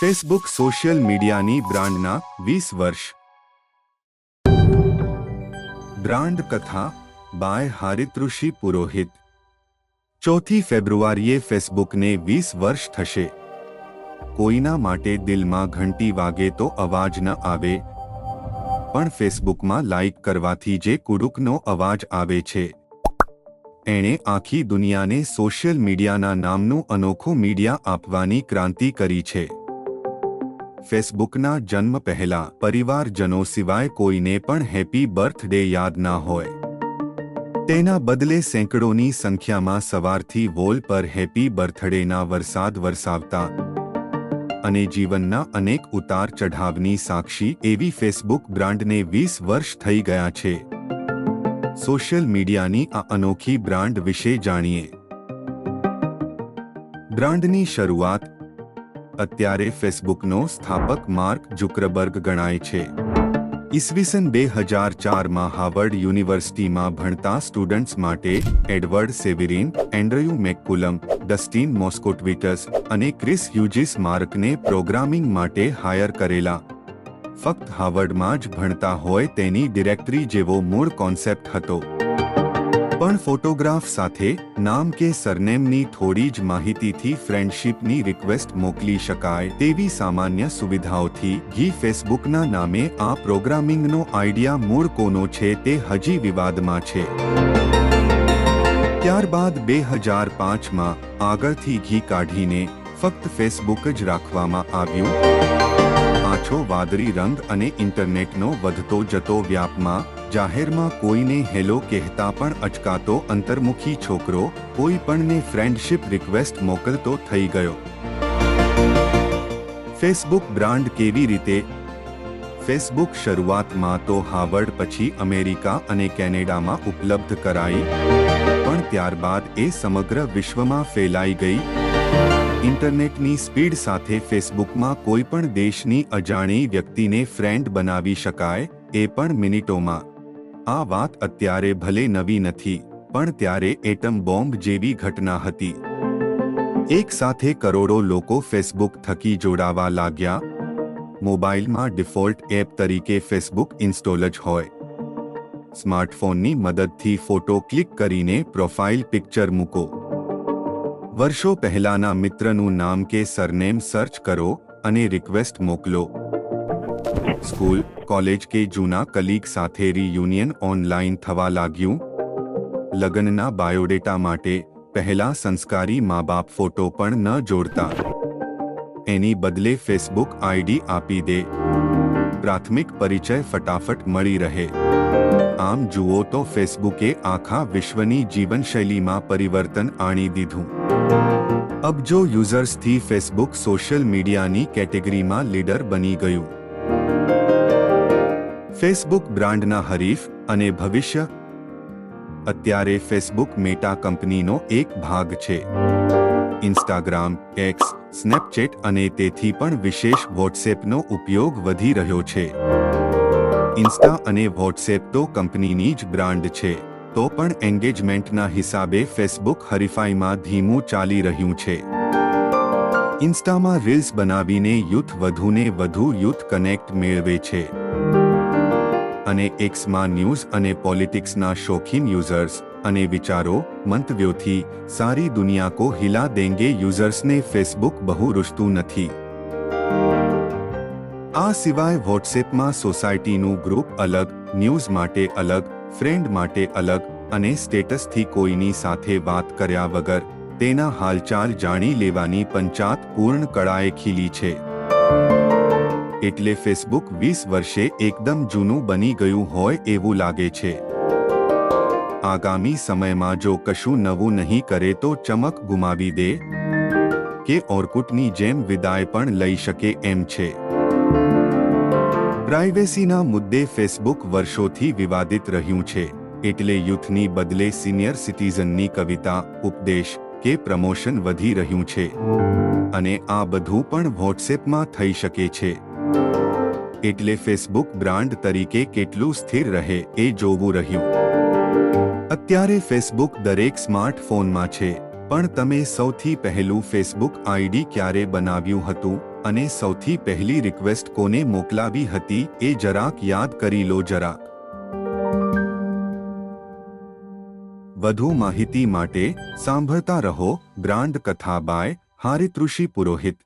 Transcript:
Facebook social મીડિયાની બ્રાન્ડના વીસ વર્ષ. બ્રાન્ડ કથા બાય હારિતૃષિ પુરોહિત. ચોથી ફેબ્રુઆરીએ ફેસબુકને વીસ વર્ષ થશે. કોઈના માટે દિલમાં ઘંટી વાગે તો અવાજ ન આવે. પણ ફેસબુકમાં લાઈક કરવાથી જે કુડુકનો અવાજ આવે છે. એણે આખી દુનિયાને સોશિયલ મીડિયાના નામનું અનોખું મીડિયા આપવાની ક્રાંતિ કરી છે. ફેસબુકના જન્મ પહેલા પરિવારજનો સિવાય કોઈને પણ હેપી બર્થડે યાદ ના હોય. તેના બદલે સેંકડોની સંખ્યામાં સવારથી વોલ પર હેપી બર્થડેના વરસાદ વરસાવતા અને જીવનના અનેક ઉતાર ચઢાવની સાક્ષી એવી ફેસબુક બ્રાન્ડને વીસ વર્ષ થઈ ગયા છે. સોશિયલ મીડિયાની આ અનોખી બ્રાન્ડ વિશે જાણીએ. બ્રાન્ડની શરૂઆત અત્યારે ફેસબુકનો સ્થાપક માર્ક જુકરબર્ગ ગણાય છે. ઈસવીસન બે હજાર ચારમાં હાર્વર્ડ યુનિવર્સિટીમાં ભણતા સ્ટુડન્ટ્સ માટે એડવર્ડ સેવિરિન, એન્ડ્રયુ મેકકુલમ, ડસ્ટીન મોસ્કોટવિટસ અને ક્રિસ હ્યુજીસ માર્કને પ્રોગ્રામિંગ માટે હાયર કરેલા. ફક્ત હાર્વર્ડમાં જ ભણતા હોય તેની ડિરેક્ટરી જેવો મૂળ કોન્સેપ્ટ હતો. પણ ફોટોગ્રાફ સાથે નામ કે સરનેમની થોડી જ માહિતીથી ફ્રેન્ડશિપની રિક્વેસ્ટ મોકલી શકાય તેવી સામાન્ય સુવિધાઓથી ઘી ફેસબુકના નામે આ પ્રોગ્રામિંગનો આઈડિયા મૂળ કોનો છે તે હજી વિવાદમાં છે. ત્યારબાદ બે હજાર પાંચમાં આગળથી ઘી કાઢીને ફક્ત ફેસબુક જ રાખવામાં આવ્યું. આછો વાદળી રંગ અને ઇન્ટરનેટનો વધતો જતો વ્યાપમાં, જાહેરમાં કોઈને હેલો કહેતા પણ અચકાતો અંતર્મુખી છોકરો, કોઈ પણને ફ્રેન્ડશિપ રિક્વેસ્ટ મોકલતો થઈ ગયો. ફેસબુક બ્રાન્ડ કેવી રીતે? ફેસબુક શરૂઆતમાં તો હાવર્ડ, પછી અમેરિકા અને કેનેડામાં ઉપલબ્ધ કરાઈ, પણ ત્યારબાદ એ સમગ્ર વિશ્વમાં ફેલાઈ ગઈ. ઇન્ટરનેટની સ્પીડ સાથે ફેસબુકમાં કોઈ પણ દેશની અજાણી વ્યક્તિને ફ્રેન્ડ બનાવી શકાય, એ પણ મિનિટોમાં. આ વાત અત્યારે ભલે નવી નથી, પણ ત્યારે એટમ બોમ્બ જેવી ઘટના હતી. એક સાથે કરોડો લોકો ફેસબુક થકી જોડાવા લાગ્યા. મોબાઈલમાં ડિફોલ્ટ એપ તરીકે ફેસબુક ઇન્સ્ટોલ જ હોય. સ્માર્ટફોનની મદદથી ફોટો ક્લિક કરીને પ્રોફાઇલ પિક્ચર મૂકો. વર્ષો પહેલાના મિત્રનું નામ કે સરનેમ સર્ચ કરો અને રિક્વેસ્ટ મોકલો. સ્કૂલ, કોલેજ કે જૂના કલીગ સાથે રીયુનિયન ઓનલાઈન થવા લાગ્યું? લગ્નના બાયોડેટા માટે પહેલા સંસ્કારી મા બાપ ફોટો પણ ન જોડતા. એની બદલે ફેસબુક આઈડી આપી દે. પ્રાથમિક પરિચય ફટાફટ મળી રહે. આમ જુઓ તો ફેસબુકે આખા વિશ્વની જીવનશૈલીમાં પરિવર્તન આણી દીધું. અબજો યુઝર્સથી ફેસબુક સોશિયલ મીડિયાની કેટેગરીમાં લીડર બની ગયું. ફેસબુક બ્રાન્ડના હરીફ અને ભવિષ્ય. અત્યારે ફેસબુક મેટા કંપનીનો એક ભાગ છે. ઇન્સ્ટાગ્રામ, એક્સ, સ્નેપચેટ અને તેથી પણ વિશેષ વોટ્સએપનો ઉપયોગ વધી રહ્યો છે. ઇન્સ્ટા અને વોટ્સએપ તો કંપનીની જ બ્રાન્ડ છે, તો પણ એન્ગેજમેન્ટના હિસાબે ફેસબુક હરીફાઈમાં ધીમું ચાલી રહ્યું છે. ઇન્સ્ટામાં રીલ્સ બનાવીને યુથ વધુને વધુ યુથ કનેક્ટ મેળવે છે. અને એક્સમાં ન્યૂઝ અને પોલિટિક્સના શોખીન યુઝર્સ અને વિચારો, મંતવ્યોથી સારી દુનિયા કો હિલા દેંગે યુઝર્સને ફેસબુક બહુ રૂચતું નથી. આ સિવાય વોટ્સએપમાં સોસાયટીનું ગ્રુપ અલગ, ન્યૂઝ માટે અલગ, ફ્રેન્ડ માટે અલગ અને સ્ટેટસથી કોઈની સાથે વાત કર્યા વગર તેના હાલચાલ જાણી લેવાની પંચાત પૂર્ણ કળાએ ખીલી છે. એટલે ફેસબુક વીસ વર્ષે એકદમ જૂનું બની ગયું હોય એવું લાગે છે. આગામી સમયમાં જો કશું નવું નહીં કરે તો ચમક ગુમાવી દે કે ઓર્કુટની જેમ વિદાય પણ લઈ શકે એમ છે. પ્રાઇવેસીના મુદ્દે ફેસબુક વર્ષોથી વિવાદિત રહ્યું છે. એટલે યુથની બદલે સિનિયર સિટીઝનની કવિતા, ઉપદેશ કે પ્રમોશન વધી રહ્યું છે. અને આ બધું પણ વોટ્સએપમાં થઈ શકે છે. એટલે ફેસબુક બ્રાન્ડ તરીકે કેટલું સ્થિર રહે એ જોવું રહ્યું. અત્યારે ફેસબુક દરેક સ્માર્ટફોનમાં છે. પણ તમે સૌથી પહેલું ફેસબુક આઈડી ક્યારે બનાવ્યું હતું અને સૌથી પહેલી રિક્વેસ્ટ કોને મોકલાવી હતી એ જરાક યાદ કરી લો જરાક. વધુ માહિતી માટે સાંભળતા રહો બ્રાન્ડ કથા બાય હારિતૃષિ પુરોહિત.